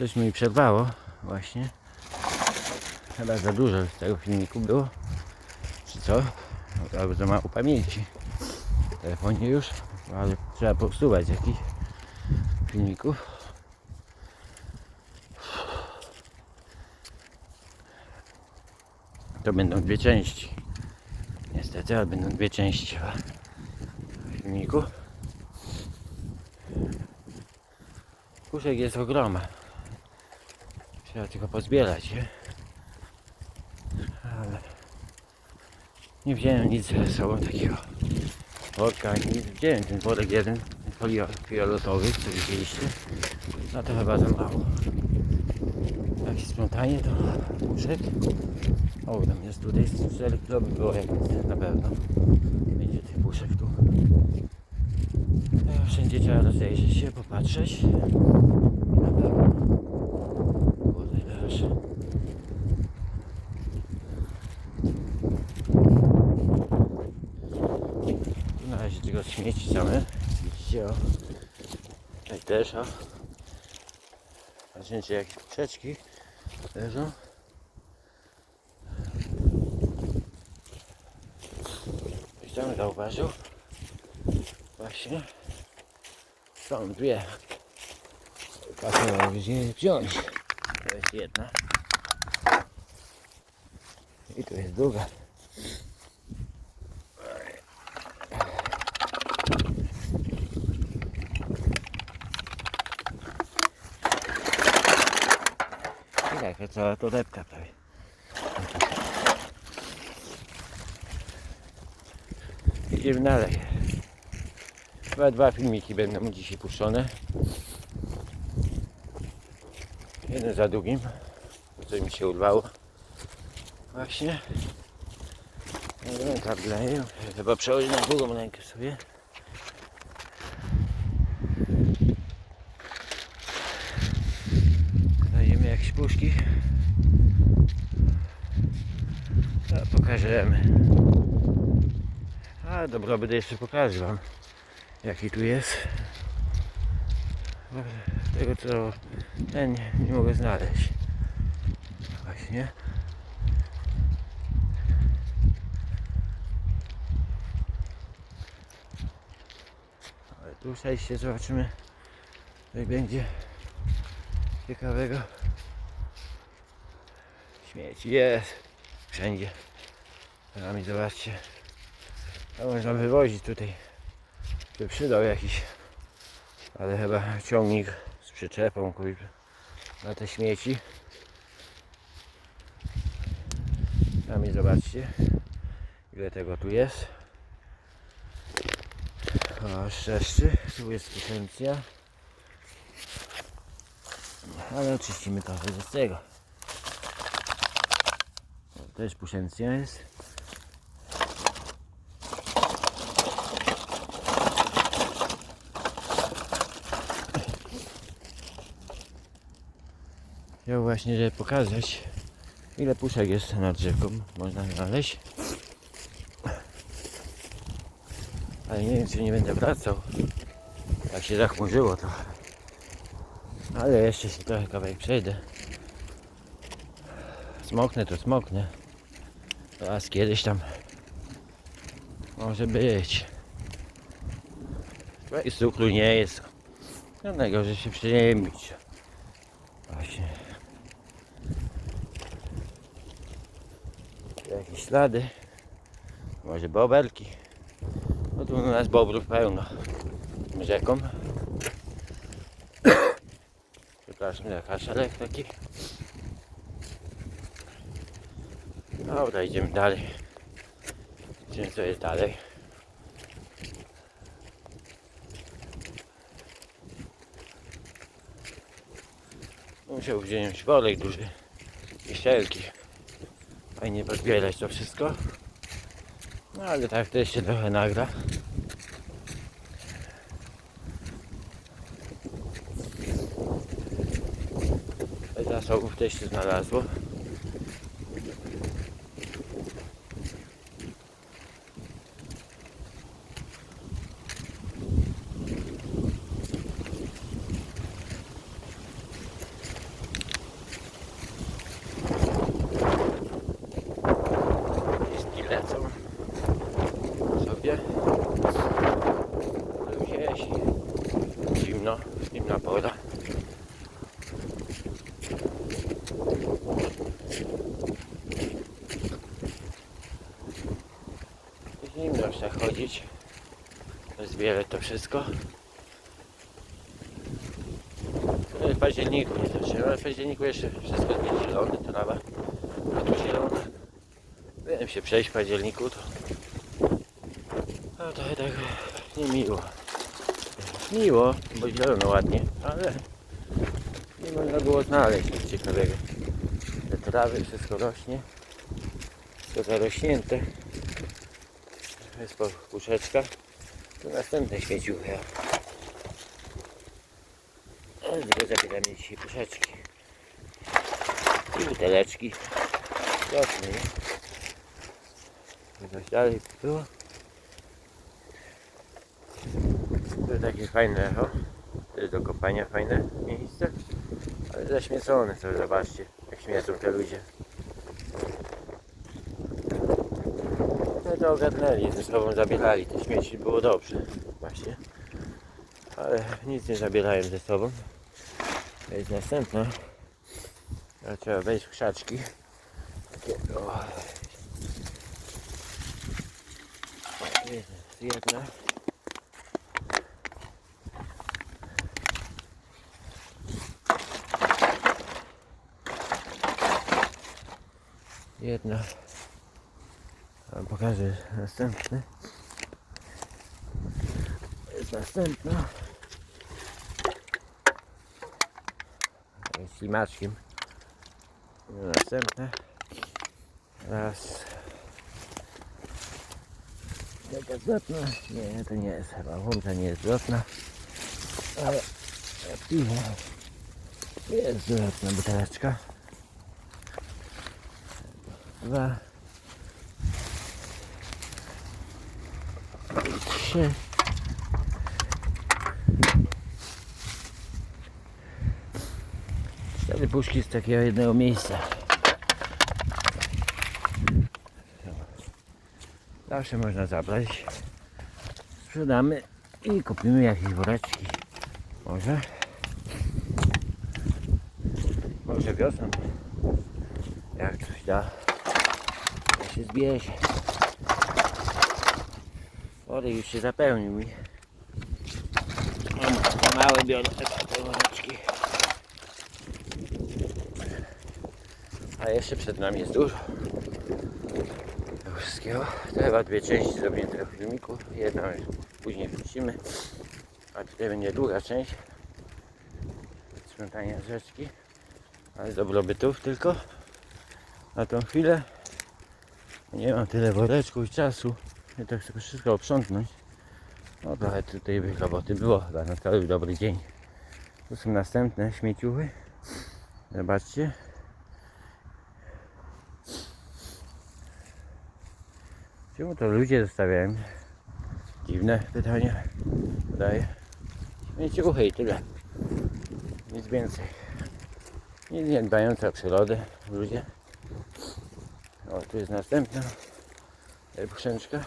Coś mi przerwało właśnie. Chyba za dużo z tego filmiku było. Czy co? Albo za mało pamięci w telefonie już. Ale trzeba posuwać jakiś filmików. To będą dwie części. Niestety, ale będą dwie części filmiku. Puszek jest ogromny. Trzeba tylko pozbierać je. Ale nie wziąłem nic ze sobą takiego worka. Nie wziąłem ten worek jeden fioletowy, który widzieliście. No to chyba za mało. Jak się sprzątanie to puszek. O, tam jest tutaj 4 kilo by było jak na pewno. Będzie tych puszek tu. Wszędzie trzeba rozejrzeć się, popatrzeć. I na pewno. Kurde, ile już. Tu na razie same. Widzicie, o. Tutaj też, o. Patrzcie, jakieś poprzeczki leżą. Ktoś tam zauważył. Właśnie. Są dwie. Patrzę, gdzie wziąć. To jest jedna. I tu jest druga. Cała torebka prawie. Idziemy dalej. Chyba dwa filmiki będą dzisiaj puszczone. Jeden za drugim. bo Coś mi się urwało. Właśnie. Ręka wleję. Chyba przełożę na drugą rękę sobie. Puszki. A, pokażemy. A dobra, będę jeszcze pokażę wam jaki tu jest. Tego co ten nie mogę znaleźć. Właśnie. Ale tu przejście zobaczymy jak będzie ciekawego. Śmieci jest wszędzie. Sami zobaczcie. To można wywozić tutaj. By przydał jakiś. Ale chyba ciągnik z przyczepą kurczę, na te śmieci. Sami zobaczcie ile tego tu jest. O, szczeszczy, tu jest potencja. Ale oczyścimy trochę z tego. Też pusencja jest. Chciał właśnie, żeby pokazać ile puszek jest nad rzeką. Można znaleźć. Ale nie wiem czy nie będę wracał. Jak się zachmurzyło trochę. Ale jeszcze się trochę kawałek przejdę. Smoknę to smoknę. Raz kiedyś tam może być. Tutaj cukru nie jest. No najgorzej się przyjemnić. Właśnie. Jakieś ślady. Może bobelki. No tu u nas bobrów pełno. Rzeką. Przepraszam za kaszelek taki. Dobra, idziemy dalej. Idziemy jest dalej. Musiał wziąć worek duży i ścielki. Fajnie pozbierać to wszystko. No ale tak też się trochę nagra. Zasobów też się znalazło. Zimna pora. Zimno tak chodzić. Zbierać to wszystko. No W październiku nie zaczęło, ale w październiku jeszcze wszystko jest zielone, to nawet a tu zielone. Byłem się przejść w październiku, to no trochę tak niemiło. Miło, bo zielono ładnie, ale nie można było znaleźć nic ciekawego. Te trawy, wszystko rośnie. Wszystko zarośnięte. Jest po puszeczkach. To następne śmieciuchy. Tylko zabieramy dzisiaj puszeczki. I buteleczki. Jasne, nie? Coś dalej było. To takie fajne echo. To jest do kopania fajne miejsce. Ale zaśmiecone sobie, zobaczcie, jak śmiecą te ludzie. No to ogarnęli, ze sobą zabierali te śmieci, było dobrze. Właśnie. Ale nic nie zabierają ze sobą. To jest następna. Trzeba wejść w krzaczki. Takie, o. Jedna. Jedna. Pokażę następny. Jest następna. Z ślimaczkiem. Następne. Raz. Jaka zwrotna? Nie, to nie jest chyba. Łącza nie jest zwrotna. Ale piwo. Jest zwrotna buteleczka. Dwa. Trzy. Cztery puszki z takiego jednego miejsca. Zawsze można zabrać. Sprzedamy i kupimy jakieś woreczki. Może. Może wiosną. Jak coś da. Się zbierze. Worek już się zapełnił mi. Mam za małe biorę te woreczki. A jeszcze przed nami jest dużo wszystkiego. To chyba dwie części zrobimy tego filmiku. Jedną już później wrócimy. A tutaj będzie druga część. Sprzątania rzeczki. Ale z dobrobytów tylko. Na tą chwilę. Nie mam tyle woreczków i czasu. Ja to chcę wszystko oprzątnąć. No trochę tutaj roboty było chyba na cały dobry dzień. Tu są następne śmieciuchy. Zobaczcie. Czemu to ludzie zostawiają? Dziwne pytanie. Wydaje. Śmieciuchy i tyle. Nic więcej. Nic nie dbające o przyrodę ludzie. O, tu jest następna puszeczka.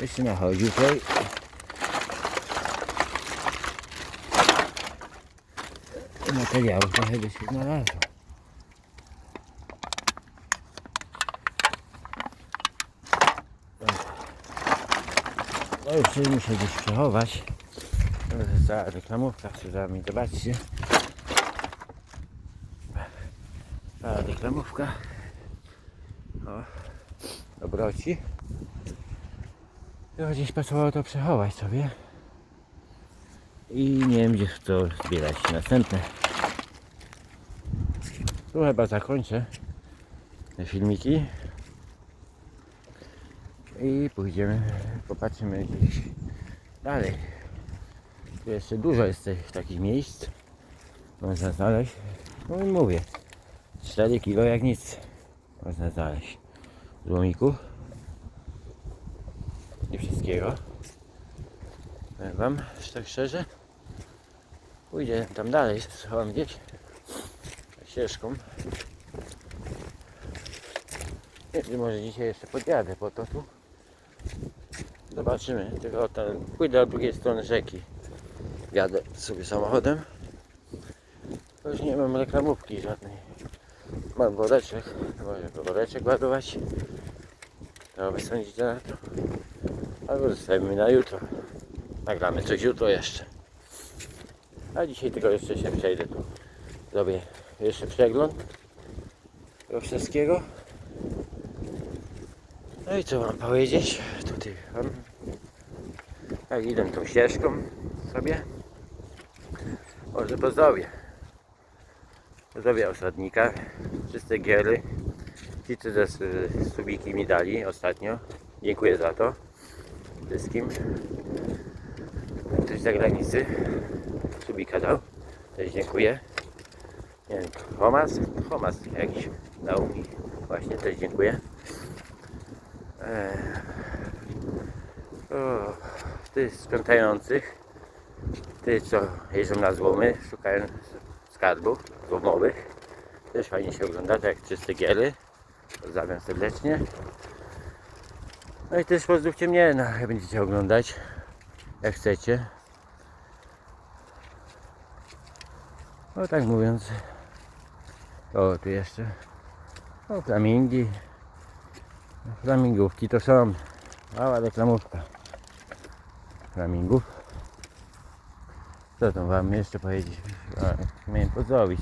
Jeszcze nachodził tutaj. Materiałów trochę by się znalazło. No już muszę gdzieś przechować. To jest cała reklamówka, mi zobaczcie. Cała reklamówka. O, dobroci. Gdzieś pasowało to przechować sobie. I nie wiem gdzie to zbierać następne. Tu chyba zakończę te filmiki. I pójdziemy, popatrzymy gdzieś dalej. Tu jeszcze dużo jest tych takich miejsc. Można znaleźć. No i mówię. 4 kilo jak nic można znaleźć złomików nie wszystkiego. Powiem wam tak szczerze pójdę tam dalej schowam gdzieś ścieżką. Nie może dzisiaj jeszcze podjadę po to tu. Zobaczymy tylko tam pójdę od drugiej strony rzeki. Jadę sobie samochodem. To już nie mam reklamówki żadnej. Mam woreczek, może woreczek ładować. To wy sądzicie na to? Albo zostawimy na jutro. Nagramy coś jutro jeszcze. A dzisiaj tylko jeszcze się przejdę tu. Zrobię jeszcze przegląd tego wszystkiego. No i co mam powiedzieć? Tutaj wam. Tak idę tą ścieżką sobie. Może pozdrowię. Pozdrowię osadnika. Czyste giery. Co ze subiki mi dali ostatnio. Dziękuję za to. Wszystkim. Ktoś z zagranicy subika dał. Też dziękuję. Nie wiem, Thomas? Thomas jakiś dał mi. Właśnie też dziękuję. Eee. O, tych sprzątających, tych co jeżdżą na złomy, szukają skarbów złomowych. Też fajnie się ogląda, tak jak czyste giery. Pozdrawiam serdecznie. No i też pozdrówcie mnie, no, jak będziecie oglądać, jak chcecie. No tak mówiąc, o tu jeszcze, o flamingi, flamingówki to są, mała reklamówka flamingów. Co tam wam jeszcze powiedzieć? A, miałem pozdrowić.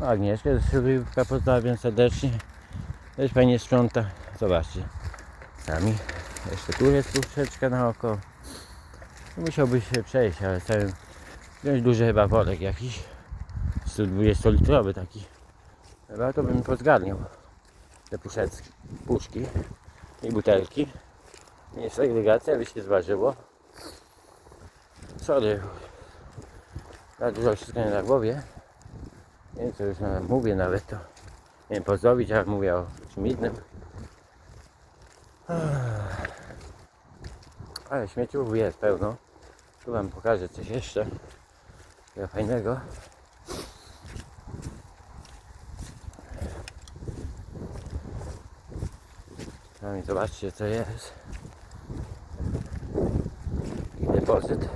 No, Agnieszkę z Żywka pozdrawiam serdecznie. Też fajnie sprząta. Zobaczcie. Sami. Jeszcze tu jest troszeczkę na oko. Musiałby się przejść, ale chciałem wziąć duży chyba worek jakiś. 120 litrowy taki. Chyba to bym pozgarniał. Te puszeczki, puszki i butelki. Nie segregacja, by się zważyło. Sorry. Tak dużo wszystko nie na głowie. Nie wiem co już mówię nawet to. Nie wiem pozdrowić, ale mówię o czym innym. Ale śmieciów jest pełno. Tu wam pokażę coś jeszcze. Takiego fajnego. Sami zobaczcie co jest. I depozyt.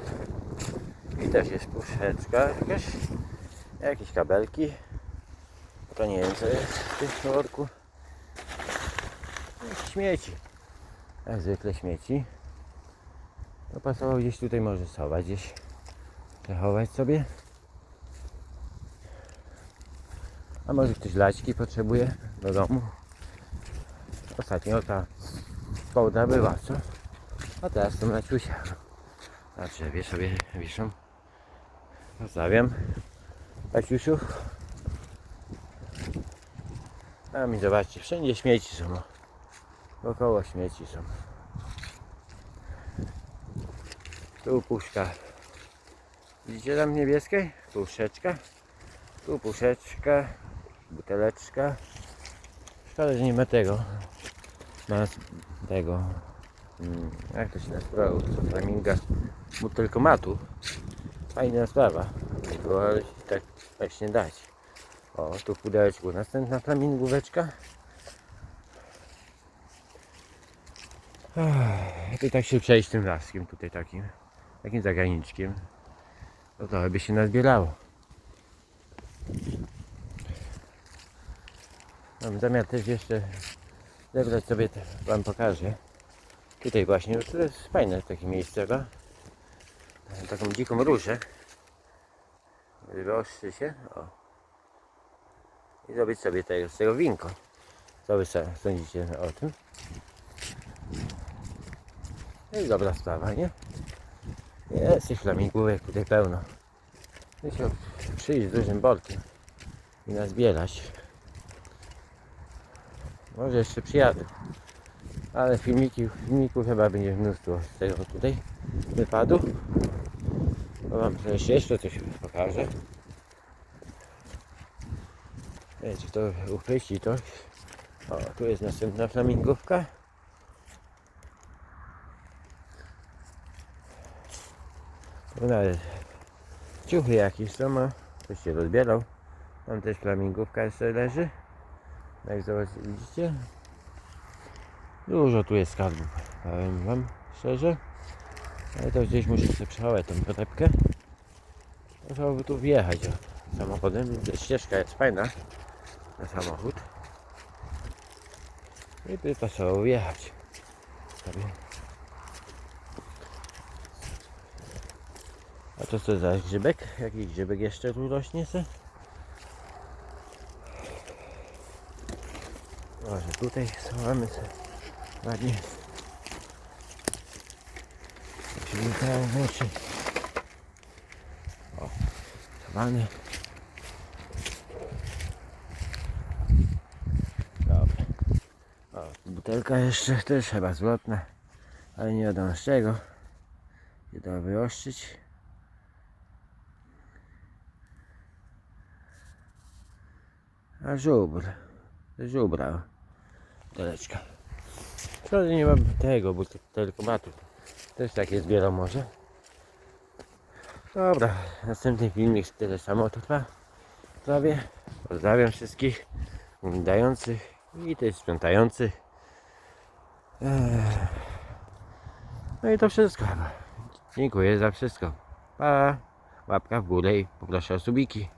I też jest puszeczka jakaś. Jakieś kabelki. To nie wiem co jest w tym sznurku. Śmieci. Jak zwykle śmieci. To pasowało gdzieś tutaj może schować gdzieś. Przechować sobie. A może ktoś laćki potrzebuje do domu. Ostatnio ta kołda była, co? A teraz są laciusia. Na drzewie sobie wiszą. Laciusiów. A mi zobaczcie, wszędzie śmieci są. Wokoło śmieci są. Tu puszka. Widzicie tam niebieskiej? Puszeczka. Tu puszeczka. Buteleczka. Szkoda, że nie ma tego. Ma tego. mm, Jak to się nazywa? Flaminga. Butelkomatu. Fajna sprawa. Było, ale się tak właśnie dać. O, tu w pudełeczku następna flamingóweczka. I tak się przejść tym laskiem tutaj takim, takim zagraniczkiem. To trochę by się nazbierało. Mam zamiar też jeszcze zebrać sobie, wam pokażę. Tutaj właśnie, to jest fajne takie miejsce, prawda? Taką dziką różę. Wyostrzy się, o. I zrobić sobie tego, z tego winko. Co wy sądzicie o tym? No i dobra sprawa, nie? Jest tych flamingówek tutaj pełno. Musiał przyjść z dużym bolkiem i nazbierać. Może jeszcze przyjadę. Ale filmiki, filmików chyba będzie mnóstwo z tego tutaj wypadu. Bo coś jeszcze coś pokażę. Wiecie, to uchwyci to. O, tu jest następna flamingówka. Nawet ciuchy jakieś są, a ktoś się rozbierał. Tam też flamingówka jeszcze leży. Jak zobaczycie? Dużo tu jest skarbów, powiem wam szczerze. Ale to gdzieś muszę sobie przechować tą torebkę. Trzeba by tu wjechać samochodem. Ścieżka jest fajna na samochód. I by trzeba wjechać. Sobie. A to co za grzybek? Jaki grzybek jeszcze tu rośnie se? Może tutaj schowamy se ładnie. Przywitają w oczy. Dobra. O, butelka jeszcze też chyba zlotna, ale nie wiadomo z czego. Nie da wyostrzyć. A żubr. Żubra. Buteleczka. Szkoda, nie mam tego, bo telekomatu. Też takie zbieram może. Dobra, następny filmik tyle samo to trwa. Prawie. Pozdrawiam wszystkich oglądających i też sprzątających. Ech. No i to wszystko. Dziękuję za wszystko. Pa. Łapka w górę i poproszę o subiki.